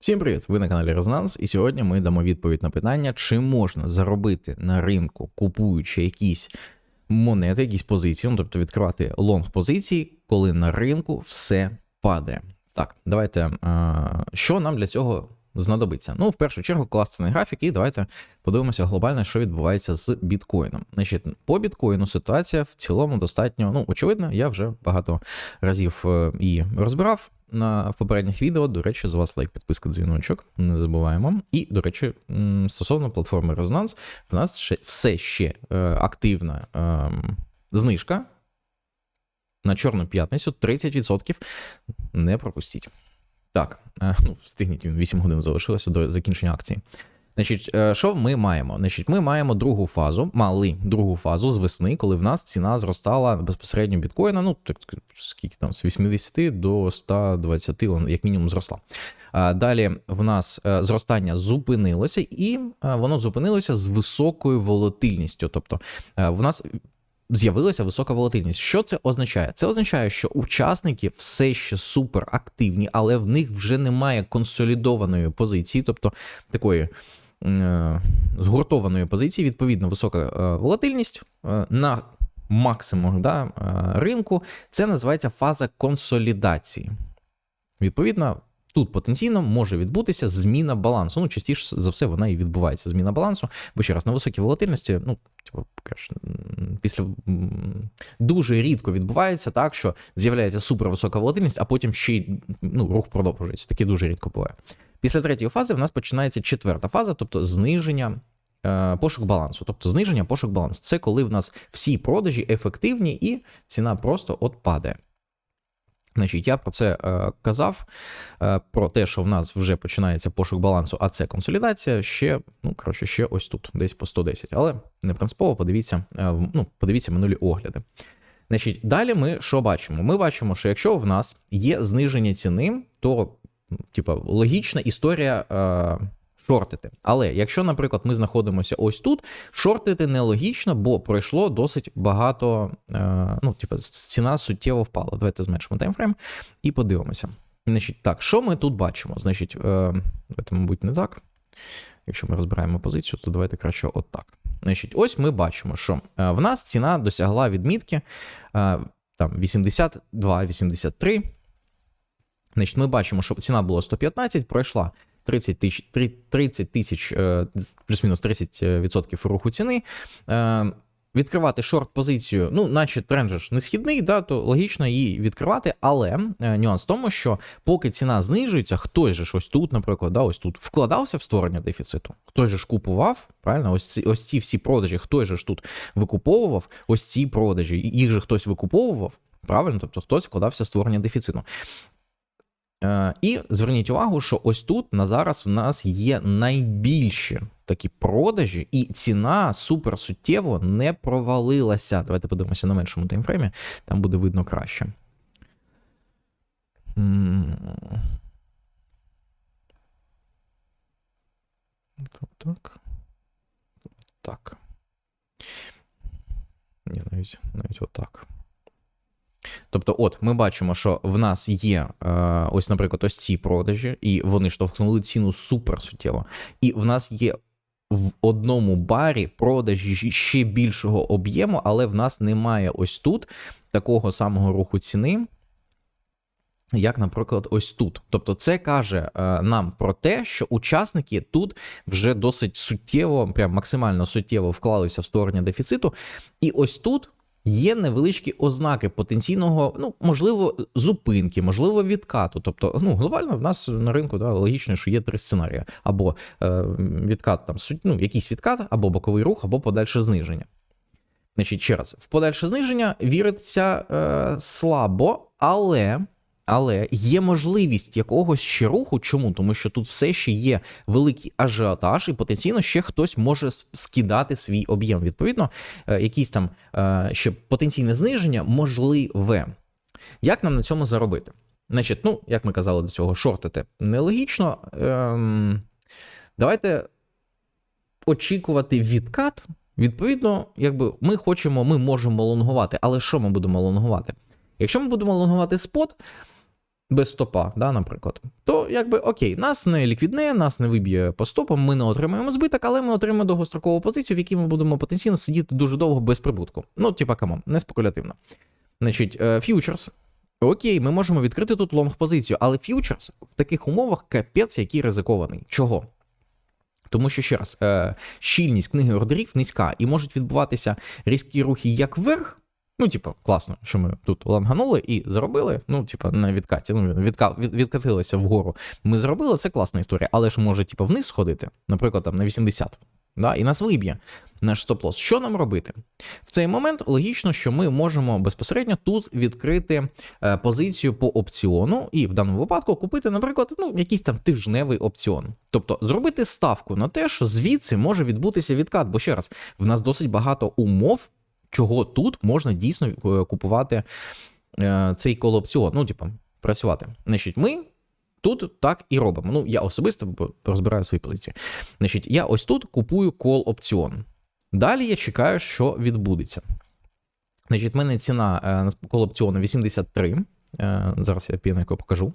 Всім привіт! Ви на каналі Резонанс, і сьогодні ми дамо відповідь на питання, чи можна заробити на ринку, купуючи якісь монети, якісь позиції, ну тобто відкривати лонг позиції, коли на ринку все падає. Так, давайте, е, що нам для цього знадобиться? Ну, в першу чергу, класний графік, і давайте подивимося глобально, що відбувається з біткоїном. Значить, по біткоїну ситуація в цілому достатньо, ну, очевидно, я вже багато разів е, і розбирав на в попередніх відео. До речі, з вас лайк, підписка, дзвіночок. Не забуваємо. І, до речі, стосовно платформи Резонанс, в нас ще все ще е, активна е, знижка. На Чорну п'ятницю 30% не пропустіть. Так, е, ну, встигніть він 8 годин залишилося до закінчення акції. Значить, е, що ми маємо? Значить, ми маємо другу фазу, мали другу фазу з весни, коли в нас ціна зростала безпосередньо біткоїна. Ну так скільки там з 80 до 120, он, як мінімум, зросла. Далі в нас е, зростання зупинилося, і е, воно зупинилося з високою волатильністю. Тобто в нас з'явилася висока волатильність. Що це означає? Це означає, що учасники все ще супер активні, але в них вже немає консолідованої позиції, тобто такої. Е, згуртованої позиції, відповідно, висока е, волатильність е, на максимум да, ринку. Це називається фаза консолідації. Відповідно, тут потенційно може відбутися зміна балансу. Ну, частіше за все, вона і відбувається. Зміна балансу, бо ще раз на високій волатильності, ну, типу, після дуже рідко відбувається так, що з'являється супервисока волатильність, а потім ще й ну, рух продовжується. Таке дуже рідко буває. Після третьої фази в нас починається четверта фаза, тобто зниження. Е, пошук балансу, тобто зниження пошук балансу. Це коли в нас всі продажі ефективні і ціна просто от. Значить, я про це е, казав, е, про те, що в нас вже починається пошук балансу, а це консолідація ще, ну, коротше, ще ось тут, десь по 110. Але не принципово подивіться, е, ну, подивіться минулі огляди. Значить, Далі ми що бачимо? Ми бачимо, що якщо в нас є зниження ціни, то типа логічна історія е, шортити. Але якщо, наприклад, ми знаходимося ось тут, шортити нелогічно, бо пройшло досить багато. Е, ну, типа, ціна суттєво впала. Давайте зменшимо таймфрейм і подивимося. Значить, так, що ми тут бачимо? Значить, е, давайте, мабуть, не так. Якщо ми розбираємо позицію, то давайте краще отак. Значить, ось ми бачимо, що е, в нас ціна досягла відмітки е, там 82-83. Значить, Ми бачимо, що ціна була 115, пройшла 30 тисяч 30 тисяч, е, плюс-мінус 30% руху ціни. Е, відкривати шорт-позицію, ну, наче тренд же ж не східний, да, то логічно її відкривати, але е, нюанс в тому, що поки ціна знижується, хтось же ж ось тут, наприклад, да, ось тут вкладався в створення дефіциту, хтось же ж купував, правильно, ось ці ось ці всі продажі, хтось же ж тут викуповував, ось ці продажі, їх же хтось викуповував. Правильно, тобто хтось вкладався в створення дефіциту. Е, і зверніть увагу, що ось тут на зараз в нас є найбільші такі продажі, і ціна супер суттєво не провалилася. Давайте подивимося на меншому таймфреймі, там буде видно краще. Так. Так. Ні, навіть навіть отак. Тобто, от ми бачимо, що в нас є е, ось, наприклад, ось ці продажі, і вони штовхнули ціну супер суттєво. І в нас є в одному барі продажі ще більшого об'єму, але в нас немає ось тут такого самого руху ціни. Як, наприклад, ось тут. Тобто, це каже е, нам про те, що учасники тут вже досить суттєво, прям максимально суттєво вклалися в створення дефіциту. І ось тут є невеличкі ознаки потенційного, ну можливо, зупинки, можливо, відкату. Тобто, ну глобально в нас на ринку да, логічно, що є три сценарії: або е, відкат там ну, якийсь відкат, або боковий рух, або подальше зниження. Значить, ще раз, в подальше зниження віриться е, слабо, але але є можливість якогось ще руху. Чому? Тому що тут все ще є великий ажіотаж, і потенційно ще хтось може скидати свій об'єм. Відповідно, е, якісь там е, ще потенційне зниження можливе. Як нам на цьому заробити? Значить, ну, як ми казали до цього, шортити нелогічно. Ем, Давайте очікувати відкат. Відповідно, якби ми хочемо, ми можемо лонгувати. Але що ми будемо лонгувати? Якщо ми будемо лонгувати спот, без стопа, да, наприклад, то якби окей, нас не ліквідне, нас не виб'є по стопам, ми не отримаємо збиток, але ми отримаємо довгострокову позицію, в якій ми будемо потенційно сидіти дуже довго без прибутку. Ну, типа, камон, не спекулятивно. Значить, е, фьючерс. Окей, ми можемо відкрити тут лонг позицію, але фьючерс в таких умовах капець, який ризикований. Чого? Тому що ще раз, е, щільність книги ордерів низька, і можуть відбуватися різкі рухи як вверх. Ну, типу, класно, що ми тут ланганули і заробили. Ну, типу, на відкаті. Ну, відка, від, відкатилися вгору. Ми зробили, це класна історія, але ж може, типу, вниз сходити, наприклад, там на 80. Да, і нас виб'є наш стоп-лосс. Що нам робити? В цей момент логічно, що ми можемо безпосередньо тут відкрити е, позицію по опціону, і в даному випадку купити, наприклад, ну, якийсь там тижневий опціон. Тобто зробити ставку на те, що звідси може відбутися відкат. Бо ще раз, в нас досить багато умов, чого тут можна дійсно е, купувати е, цей колопціон. Ну, типу, працювати. Значить, ми. Тут так і робимо. Ну, я особисто розбираю свої позиції. Значить, я ось тут купую кол опціон. Далі я чекаю, що відбудеться. Значить, в мене ціна е, кол опціону 83. Е, зараз я піннику покажу.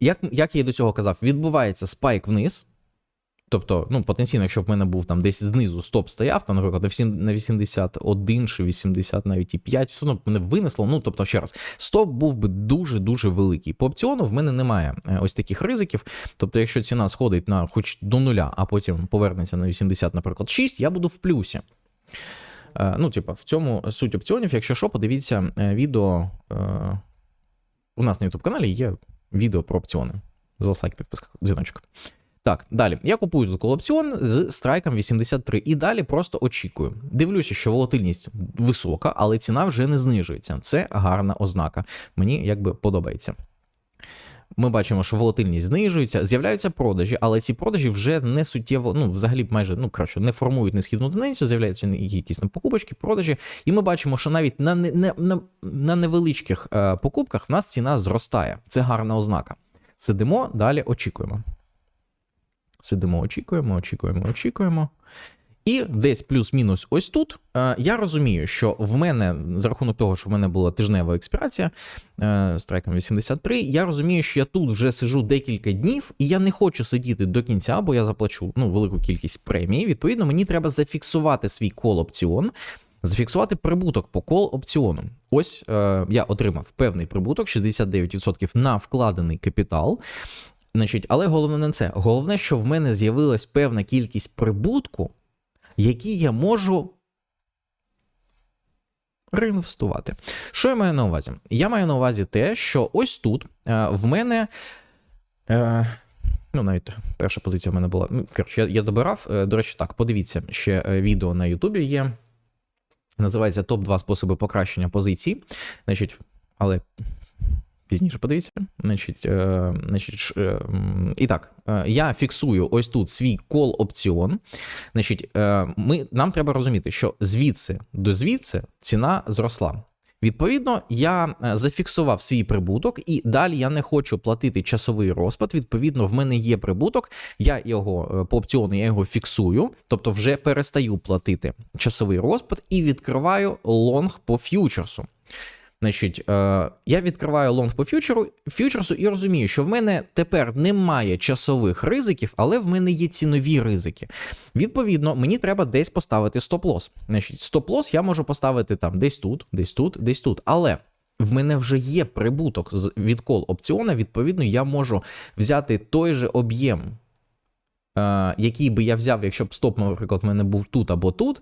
Як як я до цього казав, відбувається спайк вниз. Тобто, ну, потенційно, якщо в мене був там десь знизу стоп стояв, там, наприклад, на 81 чи 80 навіть і 5, все одно мене винесло. Ну, тобто, ще раз, стоп був би дуже-дуже великий. По опціону в мене немає е, ось таких ризиків. Тобто, якщо ціна сходить на хоч до нуля, а потім повернеться на 80, наприклад, 6, я буду в плюсі. Е, ну, типа, в цьому суть опціонів, якщо що, подивіться е, відео. У нас на YouTube каналі є відео про опціони. Залиш лайк, підписка, дзвіночок. Так, далі. Я купую тут колопціон з страйком 83 і далі просто очікую. Дивлюся, що волатильність висока, але ціна вже не знижується. Це гарна ознака. Мені якби подобається. Ми бачимо, що волатильність знижується, з'являються продажі, але ці продажі вже не суттєво, ну, взагалі, майже ну краще не формують несхідну тенденцію, з'являються якісь там покупочки, продажі. І ми бачимо, що навіть на не, на, на невеличких е, покупках в нас ціна зростає. Це гарна ознака. Сидимо, далі очікуємо. Сидимо, очікуємо, очікуємо, очікуємо. І десь плюс-мінус ось тут е, я розумію, що в мене, за рахунок того, що в мене була тижнева експірація е, страйком 83, я розумію, що я тут вже сижу декілька днів, і я не хочу сидіти до кінця, бо я заплачу ну, велику кількість премії. Відповідно, мені треба зафіксувати свій кол-опціон, зафіксувати прибуток по кол-опціону. Ось е, я отримав певний прибуток, 69% на вкладений капітал. Значить, Але головне не це. Головне, що в мене з'явилась певна кількість прибутку, які я можу реінвестувати. Що я маю на увазі? Я маю на увазі те, що ось тут е, в мене. Е, Ну, навіть перша позиція в мене була. Ну, коротше, я я добирав. Е, до речі, так, подивіться, ще е, відео на Ютубі є. Називається топ-2 способи покращення позицій. Значить, але Пізніше подивіться. Значить, е, значить, е, І так, е, я фіксую ось тут свій кол-опціон. Значить, е, ми, Нам треба розуміти, що звідси до звідси ціна зросла. Відповідно, я е, зафіксував свій прибуток, і далі я не хочу платити часовий розпад. Відповідно, в мене є прибуток, я його е, по опціону я його фіксую, тобто вже перестаю платити часовий розпад і відкриваю лонг по ф'ючерсу. Значить, е, я відкриваю лонг по фьючеру, фьючерсу і розумію, що в мене тепер немає часових ризиків, але в мене є цінові ризики. Відповідно, мені треба десь поставити стоп-лос. Значить, стоп-лос я можу поставити там десь тут, десь тут, десь тут. Але. В мене вже є прибуток з відкол опціона, відповідно, я можу взяти той же об'єм який би я взяв, якщо б стоп, наприклад, в мене був тут або тут.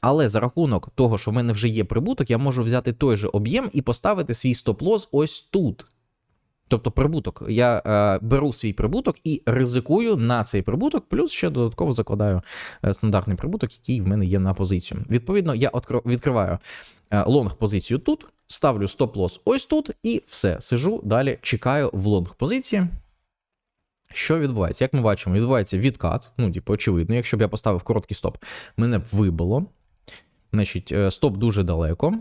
Але за рахунок того, що в мене вже є прибуток, я можу взяти той же об'єм і поставити свій стоп-лос ось тут. Тобто прибуток. Я е, беру свій прибуток і ризикую на цей прибуток, плюс ще додатково закладаю е, стандартний прибуток, який в мене є на позицію. Відповідно, я відкриваю е, лонг позицію тут, ставлю стоп-лос ось тут, і все. Сижу далі, чекаю в лонг позиції. Що відбувається? Як ми бачимо, відбувається відкат. Ну, типу, очевидно, якщо б я поставив короткий стоп, мене б вибило. Значить, е, стоп дуже далеко.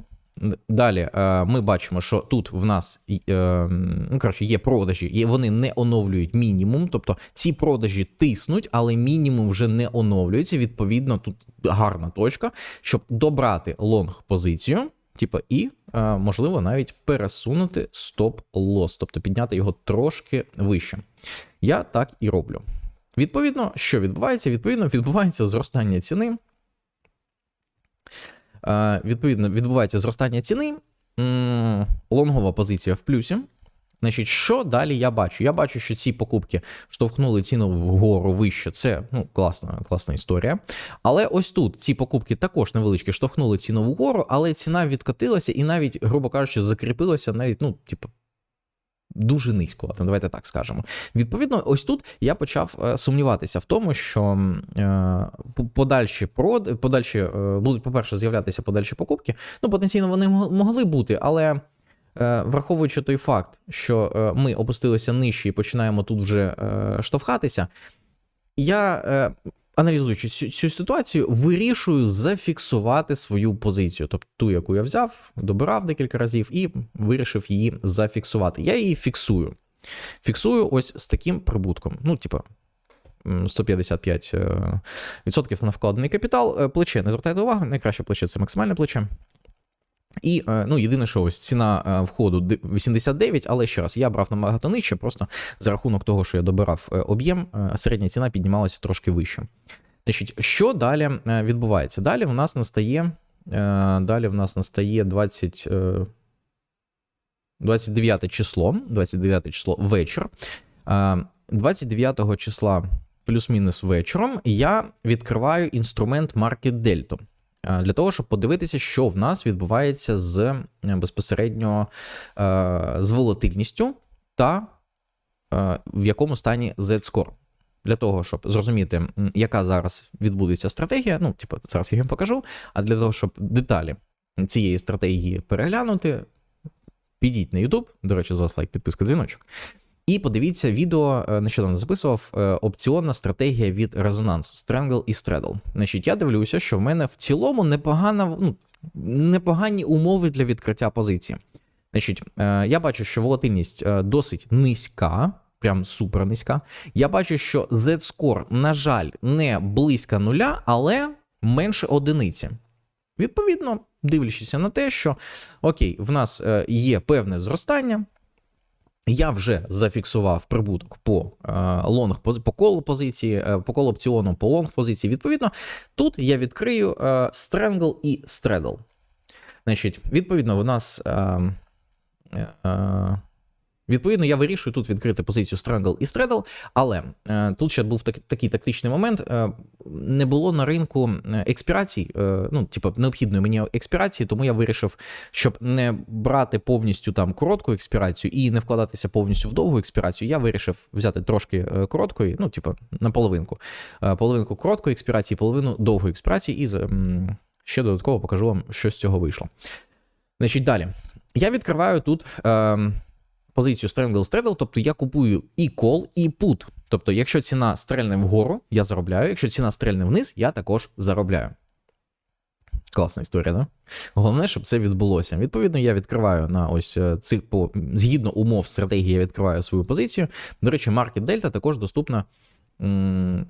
Далі е, ми бачимо, що тут в нас е, ну, коротше, є продажі, і вони не оновлюють мінімум. Тобто ці продажі тиснуть, але мінімум вже не оновлюється. Відповідно, тут гарна точка, щоб добрати лонг позицію типу, і е, можливо навіть пересунути стоп-лос, тобто підняти його трошки вище. Я так і роблю. Відповідно, що відбувається? Відповідно, відбувається зростання ціни. Е, Відповідно, відбувається зростання ціни. Лонгова позиція в плюсі. Значить, що далі я бачу? Я бачу, що ці покупки штовхнули ціну вгору вище. Це ну, класна, класна історія. Але ось тут ці покупки також невеличкі штовхнули ціну вгору, але ціна відкотилася і навіть, грубо кажучи, закріпилася навіть, ну, типу. Дуже низько, давайте так скажемо. Відповідно, ось тут я почав е, сумніватися в тому, що е, подальші прод, подальші е, будуть, по-перше, з'являтися подальші покупки. Ну, потенційно вони могли бути, але враховуючи той факт, що е, ми опустилися нижче і починаємо тут вже е, штовхатися, я, е, аналізуючи цю, ситуацію, вирішую зафіксувати свою позицію. Тобто ту, яку я взяв, добирав декілька разів і вирішив її зафіксувати. Я її фіксую. Фіксую ось з таким прибутком. Ну, типа. 155% е, на вкладений капітал. Е, Плече, не звертайте увагу, найкраще плече це максимальне плече. І е, ну, єдине, що ось ціна е, входу 89, але ще раз, я брав набагато нижче, просто за рахунок того, що я добирав е, об'єм, середня ціна піднімалася трошки вище. Значить, що далі відбувається? Далі в нас настає. Далі в нас настає 20, е, 29 число, 29 число вечір. Е, 29 числа плюс-мінус вечором я відкриваю інструмент Delta е, для того, щоб подивитися, що в нас відбувається з е, безпосередньо е, з волатильністю та е, в якому стані Z-Score. Для того, щоб зрозуміти, яка зараз відбудеться стратегія, ну, типу, зараз я вам покажу. А для того, щоб деталі цієї стратегії переглянути, підіть на YouTube, до речі, з вас лайк, підписка, дзвіночок. І подивіться відео, е, нещодавно записував е, опціонна стратегія від Resonance Strangle і Straddle. Значить, я дивлюся, що в мене в цілому непогана, ну, непогані умови для відкриття позиції. Значить, е, я бачу, що волатильність досить низька, прям супер низька. Я бачу, що Z-score, на жаль, не близько нуля, але менше одиниці. Відповідно, дивлячись на те, що окей, в нас є певне зростання. Я вже зафіксував прибуток по е, лонг по колу позиції, е, по колу опціону, по лонг позиції. Відповідно, тут я відкрию е, Strangle і Straddle. Значить, відповідно, в нас. Е, е, е, Відповідно, я вирішую тут відкрити позицію Strangle і Straddle, але е, тут ще був так, такий тактичний момент. Е, не було на ринку е, експірацій, е, ну, типу, необхідної мені експірації, тому я вирішив, щоб не брати повністю там коротку експірацію і не вкладатися повністю в довгу експірацію. Я вирішив взяти трошки е, короткої, ну, типу, на половинку. Е, половинку короткої експірації, половину довгої експірації, і м, ще додатково покажу вам, що з цього вийшло. Значить, далі. Я відкриваю тут. Е, позицію Strangle Straddle, тобто я купую і call, і put. Тобто, якщо ціна стрельне вгору, я заробляю, якщо ціна стрельне вниз, я також заробляю. Класна історія, да? Головне, щоб це відбулося. Відповідно, я відкриваю на ось е, цих по згідно умов стратегії, я відкриваю свою позицію. До речі, Market Delta також доступна.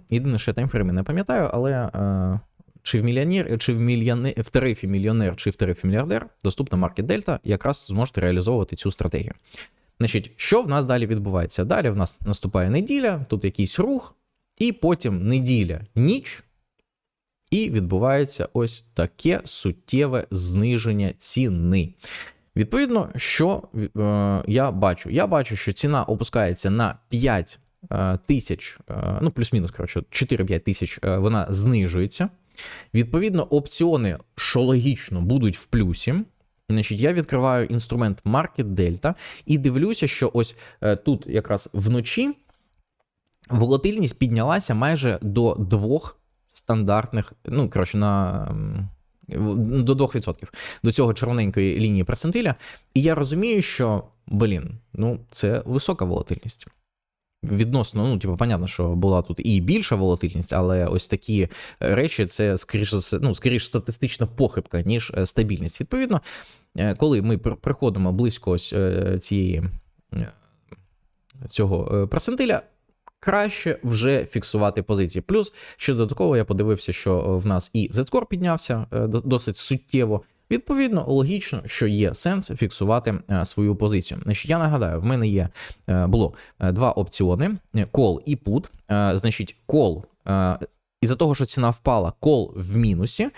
Єдине, що я таймфрейми не пам'ятаю, але е, чи в мільйонер, чи в мільйоне, в тарифі мільйонер, чи в тарифі мільярдер доступна Market Delta, якраз зможете реалізовувати цю стратегію. Значить, що в нас далі відбувається? Далі в нас наступає неділя, тут якийсь рух, і потім неділя, ніч, і відбувається ось таке суттєве зниження ціни. Відповідно, що е, я бачу? Я бачу, що ціна опускається на 5 е, тисяч, е, ну плюс-мінус, коротше, 4-5 тисяч, е, вона знижується. Відповідно, опціони, що логічно, будуть в плюсі. Значить, я відкриваю інструмент Market Delta і дивлюся, що ось е, тут якраз вночі волатильність піднялася майже до двох стандартних, ну, коротше, на. До 2%, до цього червоненької лінії персентиля. І я розумію, що, блін, ну, це висока волатильність. Відносно, ну, типу, понятно, що була тут і більша волатильність, але ось такі речі це скоріш, ну, скоріш статистична похибка, ніж е, стабільність. Відповідно, е, коли ми приходимо близько е, цієї е, цього е, краще вже фіксувати позиції. Плюс, ще додатково, я подивився, що е, в нас і Z-Score піднявся е, досить суттєво. Відповідно, логічно, що є сенс фіксувати е, свою позицію. Значить, я нагадаю, в мене є е, було е, два опціони: кол і. Е, Значить, кол із-за того, що ціна впала, кол в мінусі.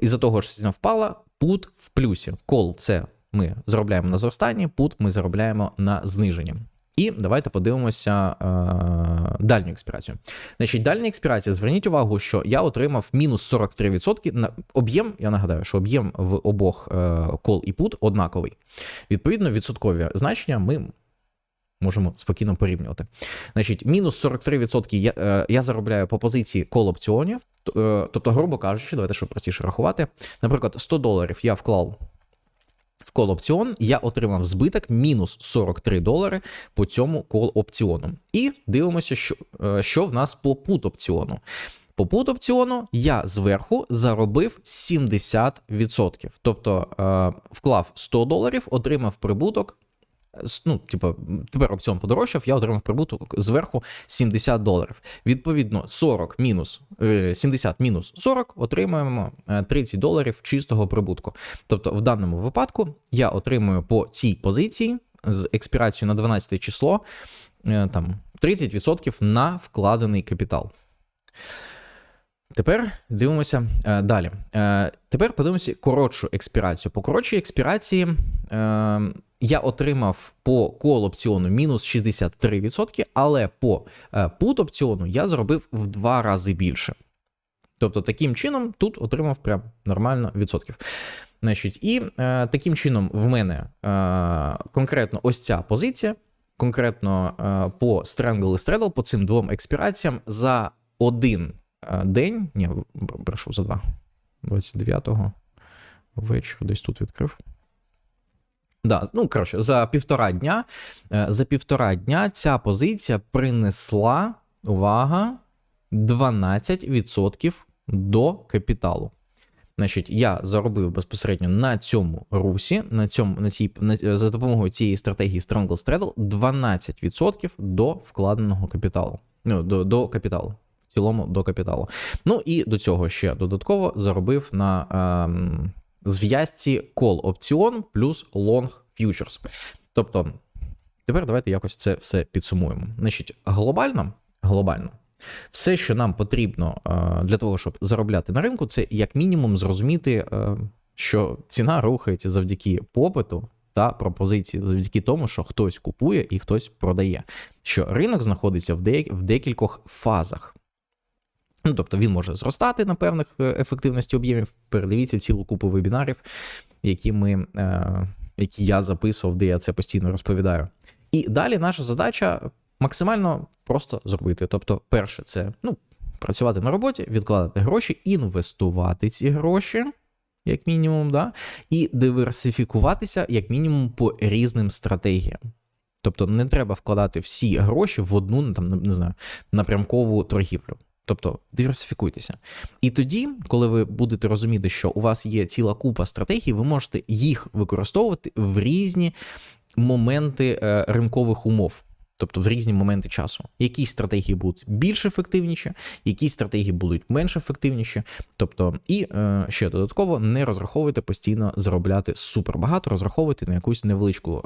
Із-за того, що ціна впала, put в плюсі. Кол це ми заробляємо на зростанні, put ми заробляємо на зниженні. І давайте подивимося е, дальню експірацію. Значить, дальня експірація, зверніть увагу, що я отримав мінус 43% на об'єм. Я нагадаю, що об'єм в обох е, кол і put однаковий. Відповідно, відсоткові значення ми можемо спокійно порівнювати. Значить, мінус 43% я, е, я заробляю по позиції кол опціонів. Е, тобто, грубо кажучи, давайте щоб простіше рахувати. Наприклад, 100 доларів я вклав в кол опціон я отримав збиток мінус 43 долари по цьому кол опціону. І дивимося, що е, що в нас по пут опціону. По пут опціону я зверху заробив 70%. Тобто вклав 100 доларів, отримав прибуток ну, типу, тепер опціон подорожчав, я отримав прибуток зверху 70 доларів. Відповідно, 40 мінус 70 е, мінус 40 отримуємо 30 е, доларів чистого прибутку. Тобто, в даному випадку я отримую по цій позиції з експірацією на 12 число е, там 30% на вкладений капітал. Тепер дивимося е, далі. Е, Тепер подивимося коротшу експірацію. По коротшій експірації е, я отримав по кол опціону мінус 63%, але по е, пут опціону я зробив в два рази більше. Тобто, таким чином тут отримав прям нормально відсотків. Значить, І е, таким чином в мене е, конкретно ось ця позиція, конкретно е, по Strangle і Straddle, по цим двом експіраціям за один день. Ні, прошу за два. 29-го вечір десь тут відкрив. Да, ну, коротше, за півтора дня е, за півтора дня ця позиція принесла увага 12% до капіталу. Значить, я заробив безпосередньо на цьому русі, на цьому, на цій, на, за допомогою цієї стратегії Strangle Straddle 12% до вкладеного капіталу. Ну, до, до капіталу цілому до капіталу. Ну і до цього ще додатково заробив на ем, зв'язці call опціон плюс long futures. Тобто, тепер давайте якось це все підсумуємо. Значить, глобально, глобально. Все, що нам потрібно е, для того, щоб заробляти на ринку, це як мінімум зрозуміти, е, що ціна рухається завдяки попиту та пропозиції, завдяки тому, що хтось купує і хтось продає. Що ринок знаходиться в декількох фазах. Ну, Тобто він може зростати на певних е, ефективності об'ємів. Передивіться цілу купу вебінарів, які ми, е, які я записував, де я це постійно розповідаю. І далі наша задача максимально просто зробити. Тобто, перше, це ну, працювати на роботі, відкладати гроші, інвестувати ці гроші, як мінімум, да, і диверсифікуватися, як мінімум, по різним стратегіям. Тобто не треба вкладати всі гроші в одну там, не знаю, напрямкову торгівлю. Тобто диверсифікуйтеся. І тоді, коли ви будете розуміти, що у вас є ціла купа стратегій, ви можете їх використовувати в різні моменти е, ринкових умов. Тобто в різні моменти часу. Якісь стратегії будуть більш ефективніші, якісь стратегії будуть менш ефективніші. Тобто, і е, ще додатково не розраховуйте постійно заробляти супер багато, розраховуйте на якусь невеличку.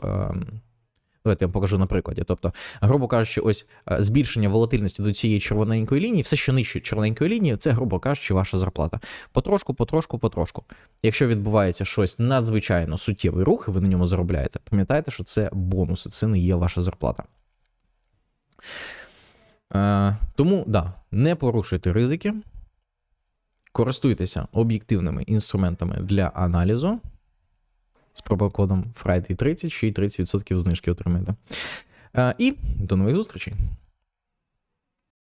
Давайте я вам покажу на прикладі. Тобто, грубо кажучи, ось е, збільшення волатильності до цієї червоненької лінії, все, що нижче червоненької лінії, це, грубо кажучи, ваша зарплата. Потрошку, потрошку, потрошку. Якщо відбувається щось надзвичайно суттєвий рух, і ви на ньому заробляєте, пам'ятайте, що це бонуси, це не є ваша зарплата. Е, Тому, да, не порушуйте ризики, користуйтеся об'єктивними інструментами для аналізу з промокодом Friday30, ще й 30% знижки отримаєте. І до нових зустрічей!